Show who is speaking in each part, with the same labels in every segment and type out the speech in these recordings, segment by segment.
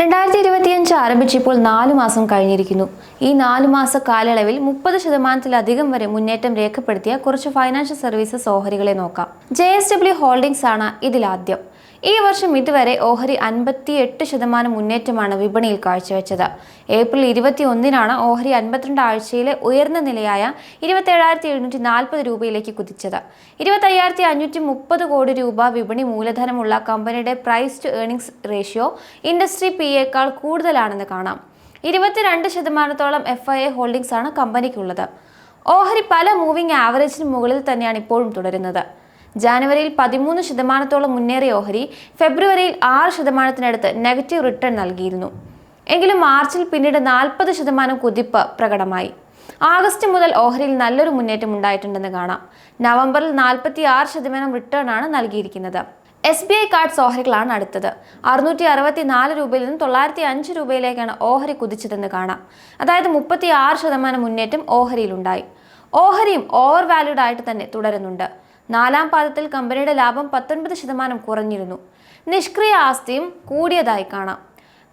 Speaker 1: രണ്ടായിരത്തി ഇരുപത്തിയഞ്ച് ആരംഭിച്ചപ്പോൾ നാലു മാസം കഴിഞ്ഞിരിക്കുന്നു. ഈ നാലു മാസ കാലയളവിൽ മുപ്പത് ശതമാനത്തിലധികം വരെ മുന്നേറ്റം രേഖപ്പെടുത്തിയ കുറച്ച് ഫൈനാൻഷ്യൽ സർവീസസ് ഓഹരികളെ നോക്കാം. ജെ എസ് ഡബ്ല്യു ഹോൾഡിംഗ്സ് ആണ് ഇതിലാദ്യം. ഈ വർഷം ഇതുവരെ ഓഹരി അൻപത്തി എട്ട് ശതമാനം മുന്നേറ്റമാണ് വിപണിയിൽ കാഴ്ചവെച്ചത്. ഏപ്രിൽ ഇരുപത്തി ഒന്നിനാണ് ഓഹരി അൻപത്തിരണ്ട് ആഴ്ചയിലെ ഉയർന്ന നിലയായ ഇരുപത്തേഴായിരത്തി എഴുന്നൂറ്റി നാൽപ്പത് രൂപയിലേക്ക് കുതിച്ചത്. ഇരുപത്തയ്യായിരത്തി അഞ്ഞൂറ്റി മുപ്പത് കോടി രൂപ വിപണി മൂലധനമുള്ള കമ്പനിയുടെ price to earnings ratio industry P യേക്കാൾ കൂടുതലാണെന്ന് കാണാം. ഇരുപത്തിരണ്ട് ശതമാനത്തോളം എഫ് ഐ എ ഹോൾഡിംഗ്സ് ആണ് കമ്പനിക്കുള്ളത്. ഓഹരി പല മൂവിംഗ് ആവറേജിന് മുകളിൽ തന്നെയാണ് ഇപ്പോഴും തുടരുന്നത്. ജാനുവരിയിൽ പതിമൂന്ന് ശതമാനത്തോളം മുന്നേറിയ ഓഹരി ഫെബ്രുവരിയിൽ ആറ് ശതമാനത്തിനടുത്ത് നെഗറ്റീവ് റിട്ടേൺ നൽകിയിരുന്നു. എങ്കിലും മാർച്ചിൽ പിന്നീട് നാൽപ്പത് ശതമാനം കുതിപ്പ് പ്രകടമായി. ആഗസ്റ്റ് മുതൽ ഓഹരിയിൽ നല്ലൊരു മുന്നേറ്റം ഉണ്ടായിട്ടുണ്ടെന്ന് കാണാം. നവംബറിൽ നാൽപ്പത്തി ആറ് ശതമാനം റിട്ടേൺ ആണ് നൽകിയിരിക്കുന്നത്. എസ് ബി ഐ കാർഡ്സ് ഓഹരികളാണ് അടുത്തത്. അറുന്നൂറ്റി അറുപത്തി നാല് രൂപയിൽ നിന്ന് തൊള്ളായിരത്തി അഞ്ച് രൂപയിലേക്കാണ് ഓഹരി കുതിച്ചതെന്ന് കാണാം. അതായത് മുപ്പത്തി ആറ് ശതമാനം മുന്നേറ്റം ഓഹരിയിലുണ്ടായി. ഓഹരിയും ഓവർ വാല്യൂഡ് ആയിട്ട് തന്നെ തുടരുന്നുണ്ട്. നാലാം പാദത്തിൽ കമ്പനിയുടെ ലാഭം പത്തൊൻപത് ശതമാനം കുറഞ്ഞിരുന്നു. നിഷ്ക്രിയ ആസ്തിയും കൂടിയതായി കാണാം.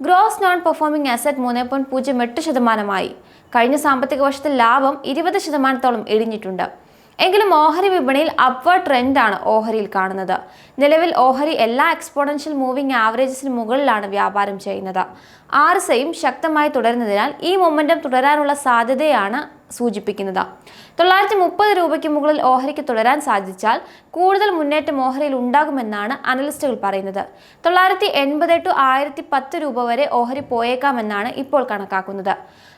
Speaker 1: ഗ്രോസ് നോൺ പെർഫോമിംഗ് അസറ്റ് മൂന്ന് പോയിന്റ് പൂജ്യം എട്ട് ശതമാനമായി. കഴിഞ്ഞ സാമ്പത്തിക വർഷത്തിൽ ലാഭം ഇരുപത് ശതമാനത്തോളം ഇടിഞ്ഞിട്ടുണ്ട്. എങ്കിലും ഓഹരി വിപണിയിൽ അപ്വേർഡ് ട്രെൻഡാണ് ഓഹരിയിൽ കാണുന്നത്. നിലവിൽ ഓഹരി എല്ലാ എക്സ്പോണൻഷ്യൽ മൂവിംഗ് ആവറേജസിന് മുകളിലാണ് വ്യാപാരം ചെയ്യുന്നത്. ആർ എസ് ഐയും ശക്തമായി തുടരുന്നതിനാൽ ഈ മൊമെന്റം തുടരാനുള്ള സാധ്യതയാണ് സൂചിപ്പിക്കുന്നത്. തൊള്ളായിരത്തി മുപ്പത് രൂപയ്ക്ക് മുകളിൽ ഓഹരിക്ക് തുടരാൻ സാധിച്ചാൽ കൂടുതൽ മുന്നേറ്റം ഓഹരിയിൽ ഉണ്ടാകുമെന്നാണ് അനലിസ്റ്റുകൾ പറയുന്നത്. തൊള്ളായിരത്തി എൺപത് ടു ആയിരത്തി പത്ത് രൂപ വരെ ഓഹരി പോയേക്കാമെന്നാണ് ഇപ്പോൾ കണക്കാക്കുന്നത്.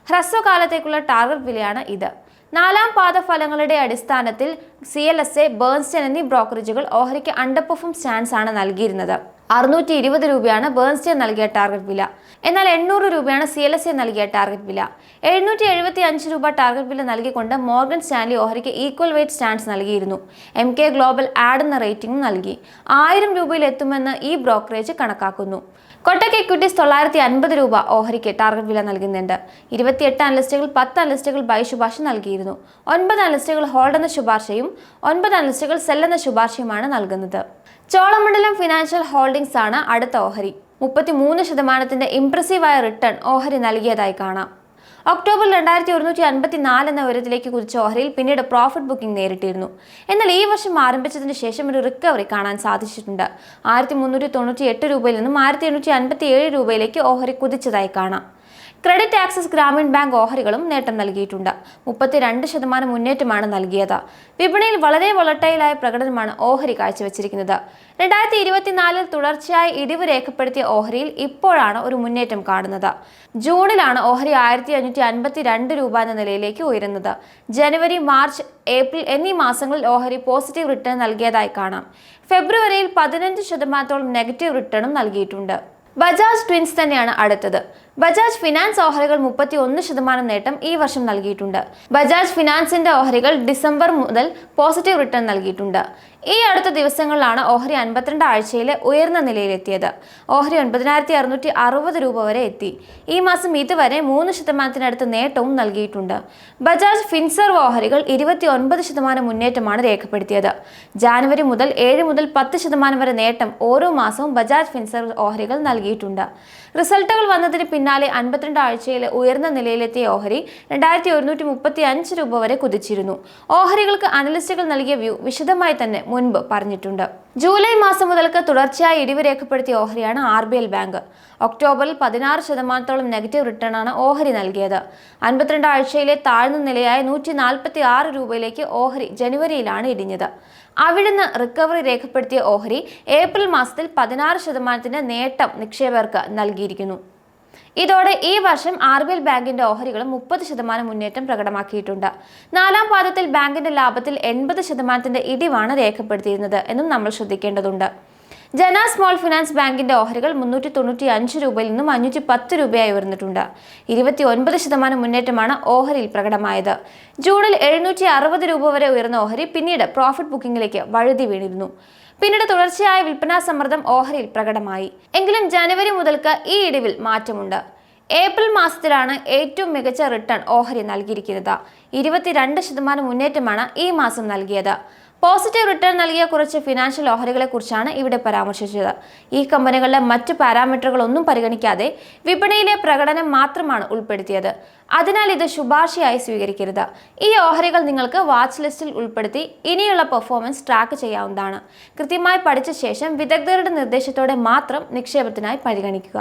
Speaker 1: ഹ്രസ്വകാലത്തേക്കുള്ള ടാർഗറ്റ് വിലയാണ് ഇത്. നാലാം പാദ ഫലങ്ങളുടെ അടിസ്ഥാനത്തിൽ C L S A Bernstein എന്നീ ബ്രോക്കറേജുകൾ ഓഹരിക്ക് അണ്ടർ പെർഫോം സ്റ്റാൻസ് ആണ് നൽകിയിരുന്നത്. അറുന്നൂറ്റി ഇരുപത് രൂപയാണ് ബേൺസ്റ്റേ നൽകിയ ടാർഗറ്റ് വില. എന്നാൽ എണ്ണൂറ് രൂപയാണ് സി എൽ എസ് എ നൽകിയ ടാർഗറ്റ് വില. എഴുന്നൂറ്റി എഴുപത്തി അഞ്ച് രൂപ ടാർഗറ്റ് വില നൽകിക്കൊണ്ട് മോർഗൻ സ്റ്റാൻലി ഓഹരിക്ക് ഈക്വൽ വെയിറ്റ് സ്റ്റാൻഡ്സ് നൽകിയിരുന്നു. എം കെ ഗ്ലോബൽ ആഡ് എന്ന റേറ്റിംഗ് നൽകി. ആയിരം രൂപയിൽ എത്തുമെന്ന് ഈ ബ്രോക്കറേജ് കണക്കാക്കുന്നു. കൊട്ടക് എക്വിറ്റീസ് തൊള്ളായിരത്തി അൻപത് രൂപ ഓഹരിക്ക് ടാർഗറ്റ് വില നൽകുന്നുണ്ട്. ഇരുപത്തിയെട്ട് അനലിസ്റ്റുകൾ പത്ത് അനലിസ്റ്റുകൾ ബൈ ശുപാർശ നൽകിയിരുന്നു. ഒൻപത് അനലിസ്റ്റുകൾ ഹോൾഡ് എന്ന ശുപാർശയും ഒൻപത് അനലിസ്റ്റുകൾ സെൽ എന്ന ശുപാർശയുമാണ് നൽകുന്നത്. ചോളമണ്ഡലം ഫിനാൻഷ്യൽ ഹോൾഡിംഗ്സ് ആണ് അടുത്ത ഓഹരി. മുപ്പത്തിമൂന്ന് ശതമാനത്തിന്റെ ഇംപ്രസീവായ റിട്ടേൺ ഓഹരി നൽകിയതായി കാണാം. ഒക്ടോബർ രണ്ടായിരത്തി ഒരുന്നൂറ്റി അൻപത്തി നാല് എന്ന ഉയരത്തിലേക്ക് കുതിച്ച ഓഹരിയിൽ പിന്നീട് പ്രോഫിറ്റ് ബുക്കിംഗ് നേരിട്ടിരുന്നു. എന്നാൽ ഈ വർഷം ആരംഭിച്ചതിന് ശേഷം ഒരു റിക്കവറി കാണാൻ സാധിച്ചിട്ടുണ്ട്. ആയിരത്തി മുന്നൂറ്റി തൊണ്ണൂറ്റി എട്ട് രൂപയിൽ നിന്നും ആയിരത്തി എണ്ണൂറ്റി അൻപത്തി ഏഴ് രൂപയിലേക്ക് ഓഹരി കുതിച്ചതായി കാണാം. ക്രെഡിറ്റ് ആക്സസ് ഗ്രാമീൺ ബാങ്ക് ഓഹരികളും നേട്ടം നൽകിയിട്ടുണ്ട്. മുപ്പത്തിരണ്ട് ശതമാനം മുന്നേറ്റമാണ് നൽകിയത്. വിപണിയിൽ വളരെ വളട്ടയിലായ പ്രകടനമാണ് ഓഹരി കാഴ്ചവെച്ചിരിക്കുന്നത്. രണ്ടായിരത്തി ഇരുപത്തിനാലിൽ തുടർച്ചയായി ഇടിവ് രേഖപ്പെടുത്തിയ ഓഹരിയിൽ ഇപ്പോഴാണ് ഒരു മുന്നേറ്റം കാണുന്നത്. ജൂണിലാണ് ഓഹരി ആയിരത്തി അഞ്ഞൂറ്റി അൻപത്തി രണ്ട് രൂപ എന്ന നിലയിലേക്ക് ഉയരുന്നത്. ജനുവരി മാർച്ച് ഏപ്രിൽ എന്നീ മാസങ്ങളിൽ ഓഹരി പോസിറ്റീവ് റിട്ടേൺ നൽകിയതായി കാണാം. ഫെബ്രുവരിയിൽ പതിനഞ്ച് ശതമാനത്തോളം നെഗറ്റീവ് റിട്ടേണും നൽകിയിട്ടുണ്ട്. ബജാജ് ട്വിൻസ് തന്നെയാണ് അടുത്തത്. ബജാജ് ഫിനാൻസ് ഓഹരികൾ മുപ്പത്തി ഒന്ന് ശതമാനം നേട്ടം ഈ വർഷം നൽകിയിട്ടുണ്ട്. ബജാജ് ഫിനാൻസിന്റെ ഓഹരികൾ ഡിസംബർ മുതൽ പോസിറ്റീവ് റിട്ടേൺ നൽകിയിട്ടുണ്ട്. ഈ അടുത്ത ദിവസങ്ങളിലാണ് ഓഹരി അൻപത്തിരണ്ട് ആഴ്ചയിലെ ഉയർന്ന നിലയിലെത്തിയത്. ഓഹരി ഒൻപതിനായിരത്തി അറുന്നൂറ്റി അറുപത് രൂപ വരെ എത്തി. ഈ മാസം ഇതുവരെ മൂന്ന് ശതമാനത്തിനടുത്ത് നേട്ടവും നൽകിയിട്ടുണ്ട്. ബജാജ് ഫിൻസർവ് ഓഹരികൾ ഇരുപത്തി ഒൻപത് ശതമാനം മുന്നേറ്റമാണ് രേഖപ്പെടുത്തിയത്. ജാനുവരി മുതൽ ഏഴ് മുതൽ പത്ത് ശതമാനം വരെ നേട്ടം ഓരോ മാസവും ബജാജ് ഫിൻസർവ് ഓഹരികൾ നൽകിയിട്ടുണ്ട്. റിസൾട്ടുകൾ വന്നതിന് അൻപത്തിരണ്ട് ആഴ്ചയിൽ ഉയർന്ന നിലയിലെത്തിയ ഓഹരി രണ്ടായിരത്തി ഒരുന്നൂറ്റി മുപ്പത്തി അഞ്ച് രൂപ വരെ കുതിച്ചിരുന്നു. ഓഹരികൾക്ക് അനലിസ്റ്റുകൾ നൽകിയ വ്യൂ വിശദമായി തന്നെ മുൻപ് പറഞ്ഞിട്ടുണ്ട്. ജൂലൈ മാസം മുതൽക്ക് തുടർച്ചയായി ഇടിവ് രേഖപ്പെടുത്തിയ ഓഹരിയാണ് ആർ ബി എൽ ബാങ്ക്. ഒക്ടോബറിൽ പതിനാറ് ശതമാനത്തോളം നെഗറ്റീവ് റിട്ടേൺ ആണ് ഓഹരി നൽകിയത്. അൻപത്തിരണ്ട് ആഴ്ചയിലെ താഴ്ന്ന നിലയായ നൂറ്റി നാൽപ്പത്തി ആറ് രൂപയിലേക്ക് ഓഹരി ജനുവരിയിലാണ് ഇടിഞ്ഞത്. അവിടുന്ന് റിക്കവറി രേഖപ്പെടുത്തിയ ഓഹരി ഏപ്രിൽ മാസത്തിൽ പതിനാറ് ശതമാനത്തിന്റെ നേട്ടം നിക്ഷേപകർക്ക് നൽകിയിരിക്കുന്നു. ഇതോടെ ഈ വർഷം ആർ ബി എൽ ബാങ്കിന്റെ ഓഹരികൾ മുപ്പത് ശതമാനം മുന്നേറ്റം പ്രകടമാക്കിയിട്ടുണ്ട്. നാലാം പാദത്തിൽ ബാങ്കിന്റെ ലാഭത്തിൽ എൺപത് ശതമാനത്തിന്റെ ഇടിവാണ് രേഖപ്പെടുത്തിയിരുന്നത് എന്നും നമ്മൾ ശ്രദ്ധിക്കേണ്ടതുണ്ട്. ജന സ്മോൾ ഫിനാൻസ് ബാങ്കിന്റെ ഓഹരികൾ മുന്നൂറ്റി തൊണ്ണൂറ്റി അഞ്ച് രൂപയിൽ നിന്നും അഞ്ഞൂറ്റി പത്ത് രൂപയായി ഉയർന്നിട്ടുണ്ട്. ഇരുപത്തി ഒൻപത് ശതമാനം മുന്നേറ്റമാണ് ഓഹരിയിൽ പ്രകടമായത്. ജൂണിൽ എഴുന്നൂറ്റി അറുപത് രൂപ വരെ ഉയർന്ന ഓഹരി പിന്നീട് പ്രോഫിറ്റ് ബുക്കിംഗിലേക്ക് വഴുതി വീണിരുന്നു. പിന്നീട് തുടർച്ചയായ വിൽപ്പനാ സമ്മർദ്ദം ഓഹരിയിൽ പ്രകടമായി. എങ്കിലും ജനുവരി മുതൽക്ക് ഈ ഇടിവിൽ മാറ്റമുണ്ട്. ഏപ്രിൽ മാസത്തിലാണ് ഏറ്റവും മികച്ച റിട്ടേൺ ഓഹരി നൽകിയിരിക്കുന്നത്. ഇരുപത്തിരണ്ട് ശതമാനം മുന്നേറ്റമാണ് ഈ മാസം നൽകിയത്. പോസിറ്റീവ് റിട്ടേൺ നൽകിയ കുറച്ച് ഫിനാൻഷ്യൽ ഓഹരികളെക്കുറിച്ചാണ് ഇവിടെ പരാമർശിച്ചത്. ഈ കമ്പനികളുടെ മറ്റ് പാരാമീറ്ററുകളൊന്നും പരിഗണിക്കാതെ വിപണിയിലെ പ്രകടനം മാത്രമാണ് ഉൾപ്പെടുത്തിയത്. അതിനാൽ ഇത് ശുപാർശയായി സ്വീകരിക്കരുത്. ഈ ഓഹരികൾ നിങ്ങൾക്ക് വാച്ച് ലിസ്റ്റിൽ ഉൾപ്പെടുത്തി ഇനിയുള്ള പെർഫോമൻസ് ട്രാക്ക് ചെയ്യാവുന്നതാണ്. കൃത്യമായി പഠിച്ച ശേഷം വിദഗ്ധരുടെ നിർദ്ദേശത്തോടെ മാത്രം നിക്ഷേപത്തിനായി പരിഗണിക്കുക.